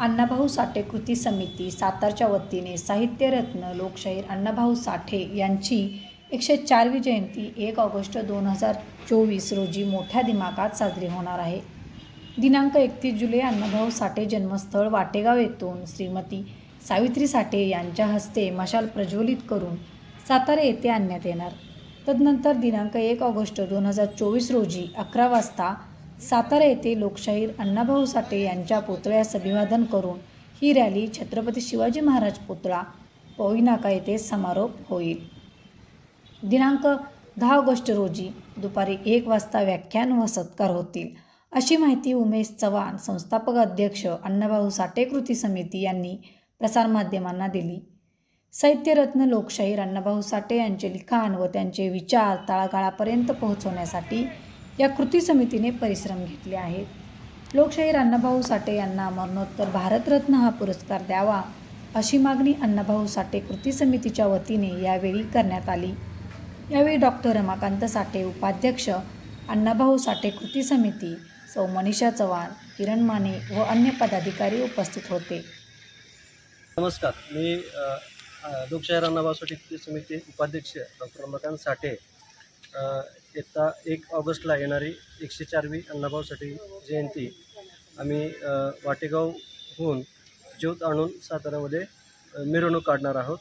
अण्णाभाऊ साठे कृती समिती सातारच्या वतीने साहित्यरत्न लोकशाहीर अण्णाभाऊ साठे यांची एकशे चारवी जयंती एक ऑगस्ट दोन हजार चोवीस रोजी मोठ्या दिमागात साजरी होणार आहे. दिनांक एकतीस जुलै अण्णाभाऊ साठे जन्मस्थळ वाटेगाव येथून श्रीमती सावित्री साठे यांच्या हस्ते मशाल प्रज्वलित करून सातारा येथे आणण्यात येणार. तदनंतर दिनांक एक ऑगस्ट दोन हजार चोवीस रोजी अकरा वाजता सातारा येथे लोकशाहीर अण्णाभाऊ साठे यांच्या पुतळ्यास अभिवादन करून ही रॅली छत्रपती शिवाजी महाराज पुतळा पोईनाका येथे समारोप होईल. दिनांक दहा ऑगस्ट रोजी दुपारी एक वाजता व्याख्यान व सत्कार होतील अशी माहिती उमेश चव्हाण संस्थापक अध्यक्ष अण्णाभाऊ साठे कृती समिती यांनी प्रसारमाध्यमांना दिली. साहित्यरत्न लोकशाहीर अण्णाभाऊ साठे यांचे लिखाण व त्यांचे विचार तळागाळापर्यंत पोहोचवण्यासाठी या कृती समितीने परिश्रम घेतले आहेत. लोकशाहीर अण्णाभाऊ साठे यांना मरणोत्तर भारतरत्न हा पुरस्कार द्यावा अशी मागणी अण्णाभाऊ साठे कृती समितीच्या वतीने यावेळी करण्यात आली. यावेळी डॉक्टर रमाकांत साठे उपाध्यक्ष अण्णाभाऊ साठे कृती समिती सौ मनीषा चव्हाण किरण माने व अन्य पदाधिकारी उपस्थित होते. नमस्कार. मी लोकशाहीर अण्णाभाऊ साठे कृती समिती उपाध्यक्ष डॉक्टर रमाकांत साठे येत्या एक ऑगस्टला येणारी एकशे चारवी अण्णाभाऊसाठी जयंती. आम्ही वाटेगावहून ज्योत आणून सातारामध्ये मिरवणूक काढणार आहोत.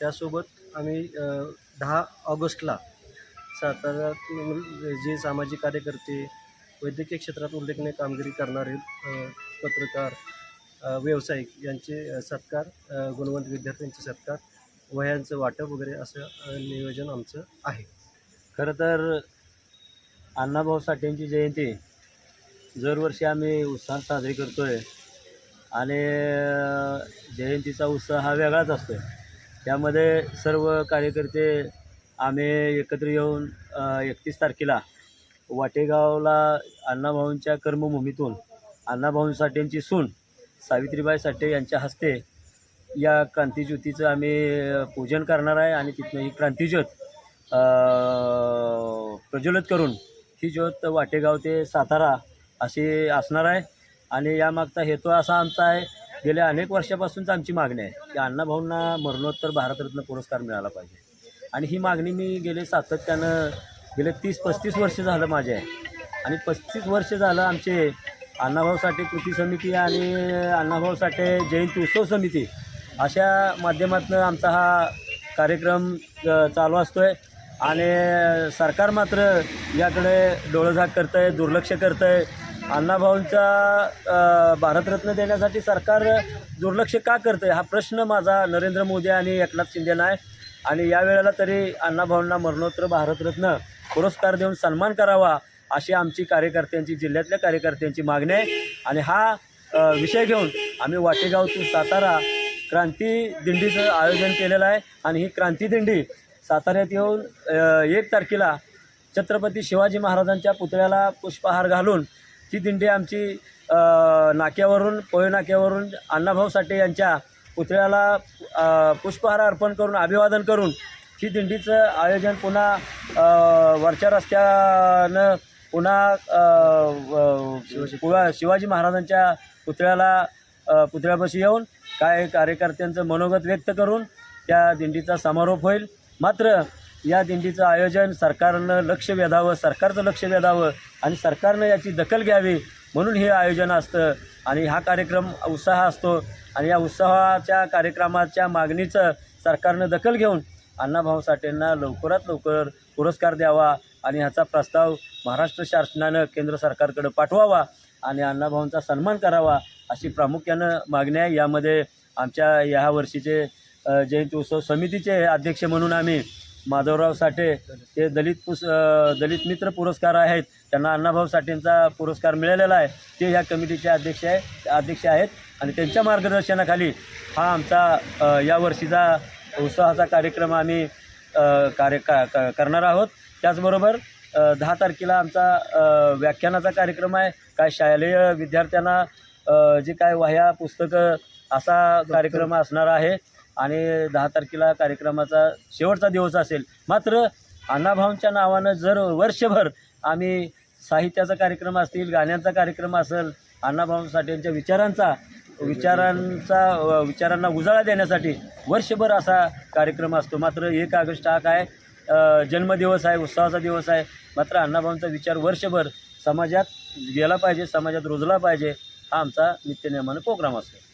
त्यासोबत आम्ही दहा ऑगस्टला सातारात जे सामाजिक कार्यकर्ते वैद्यकीय क्षेत्रात उल्लेखनीय कामगिरी करणारे पत्रकार व्यावसायिक यांचे सत्कार गुणवंत विद्यार्थ्यांचे सत्कार वह्यांचं वाटप वगैरे असं नियोजन आमचं आहे. खरं तर अण्णाभाऊ साठेंची जयंती दरवर्षी आम्ही उत्साहात साजरी करतो आहे आणि जयंतीचा उत्साह हा वेगळाच असतो त्यामध्ये सर्व कार्यकर्ते आम्ही एकत्र येऊन एकतीस तारखेला वाटेगावला अण्णाभाऊंच्या कर्मभूमीतून अण्णाभाऊ साठेंची सून सावित्रीबाई साठे यांच्या हस्ते या क्रांतीज्योतीचं आम्ही पूजन करणार आहे. आणि तिथनं ही क्रांतीज्योत प्रज्वलित करून ही ज्योत वाटेगाव ते सातारा अशी असणार आहे. आणि यामागचा हेतू असा आमचा आहे गेल्या अनेक वर्षापासूनच आमची मागणी आहे की अण्णाभाऊंना मरणोत्तर भारतरत्न पुरस्कार मिळाला पाहिजे. आणि ही मागणी मी गेले सातत्यानं गेले तीस पस्तीस वर्ष झालं माझे. आहे आणि पस्तीस वर्ष झालं आमचे अण्णाभाऊ साठे कृती समिती आणि अण्णाभाऊ साठे जयंती उत्सव समिती अशा माध्यमातून आमचा हा कार्यक्रम चालू असतो आहे आणि सरकार मात्र याकडे डोळंझाक करतं आहे दुर्लक्ष करतं आहे अण्णाभाऊंचा भारतरत्न देण्यासाठी सरकार दुर्लक्ष का करतं आहे हा प्रश्न माझा नरेंद्र मोदी आणि एकनाथ शिंदेना आहे आणि यावेळेला तरी अण्णाभाऊंना मरणोत्तर भारतरत्न पुरस्कार देऊन सन्मान करावा अशी आमची कार्यकर्त्यांची जिल्ह्यातल्या कार्यकर्त्यांची मागणी आहे. आणि हा विषय घेऊन आम्ही वाटेगाव टू सातारा क्रांती दिंडीचं आयोजन केलेलं आहे. आणि ही क्रांती दिंडी साताऱ्यात येऊन एक तारखेला छत्रपती शिवाजी महाराजांच्या पुतळ्याला पुष्पहार घालून ती दिंडी आमची नाक्यावरून पोय नाक्यावरून अण्णाभाऊ साठे यांच्या पुतळ्याला पुष्पहार अर्पण करून अभिवादन करून ही दिंडीचं आयोजन पुन्हा वरच्या रस्त्यानं पुन्हा शिवाजी महाराजांच्या पुतळ्याला पुतळ्यापाशी येऊन काय कार्यकर्त्यांचं मनोगत व्यक्त करून त्या दिंडीचा समारोप होईल. मात्र या दिंडीचं आयोजन सरकारनं लक्ष वेधावं सरकारचं लक्ष वेधावं आणि सरकारनं याची दखल घ्यावी म्हणून हे आयोजन असतं. आणि हा कार्यक्रम उत्साह असतो आणि या उत्साहाच्या कार्यक्रमाच्या मागणीचं सरकारनं दखल घेऊन अण्णाभाऊ साठेंना लवकरात लवकर पुरस्कार द्यावा आणि ह्याचा प्रस्ताव महाराष्ट्र शासनानं केंद्र सरकारकडे पाठवावा आणि अण्णाभाऊंचा सन्मान करावा अशी प्रामुख्यानं मागणी आहे. यामध्ये आमच्या ह्या वर्षीचे जयंती उत्सव समितीचे अध्यक्ष म्हणून आम्ही माधवराव साठे ते दलित पुस दलित मित्र पुरस्कार आहेत त्यांना अण्णाभाऊ साठेंचा पुरस्कार मिळालेला आहे ते ह्या कमिटीचे अध्यक्ष आहे अध्यक्ष आहेत आणि त्यांच्या मार्गदर्शनाखाली हा आमचा यावर्षीचा या वर्षीचा उत्साहाचा कार्यक्रम आम्ही कार्य का का- करणार आहोत. त्याचबरोबर दहा तारखेला आमचा व्याख्यानाचा कार्यक्रम आहे. काय शालेय विद्यार्थ्यांना जे काय वह्या पुस्तकं असा कार्यक्रम असणार आहे. आणि दहा तारखेला कार्यक्रमाचा शेवटचा दिवस असेल. मात्र अण्णाभाऊंच्या नावानं जर वर्षभर आम्ही साहित्याचा कार्यक्रम असतील गाण्यांचा कार्यक्रम असेल अण्णाभाऊ साठेंच्या विचारांचा विचारांचा विचारांना उजाळा देण्यासाठी वर्षभर असा कार्यक्रम असतो. मात्र एक ऑगस्ट हा काय जन्मदिवस आहे उत्सवाचा दिवस आहे. मात्र अण्णाभाऊंचा विचार वर्षभर समाजात गेला पाहिजे समाजात रुजला पाहिजे हा आमचा नित्यनियमानं प्रोग्राम असतो.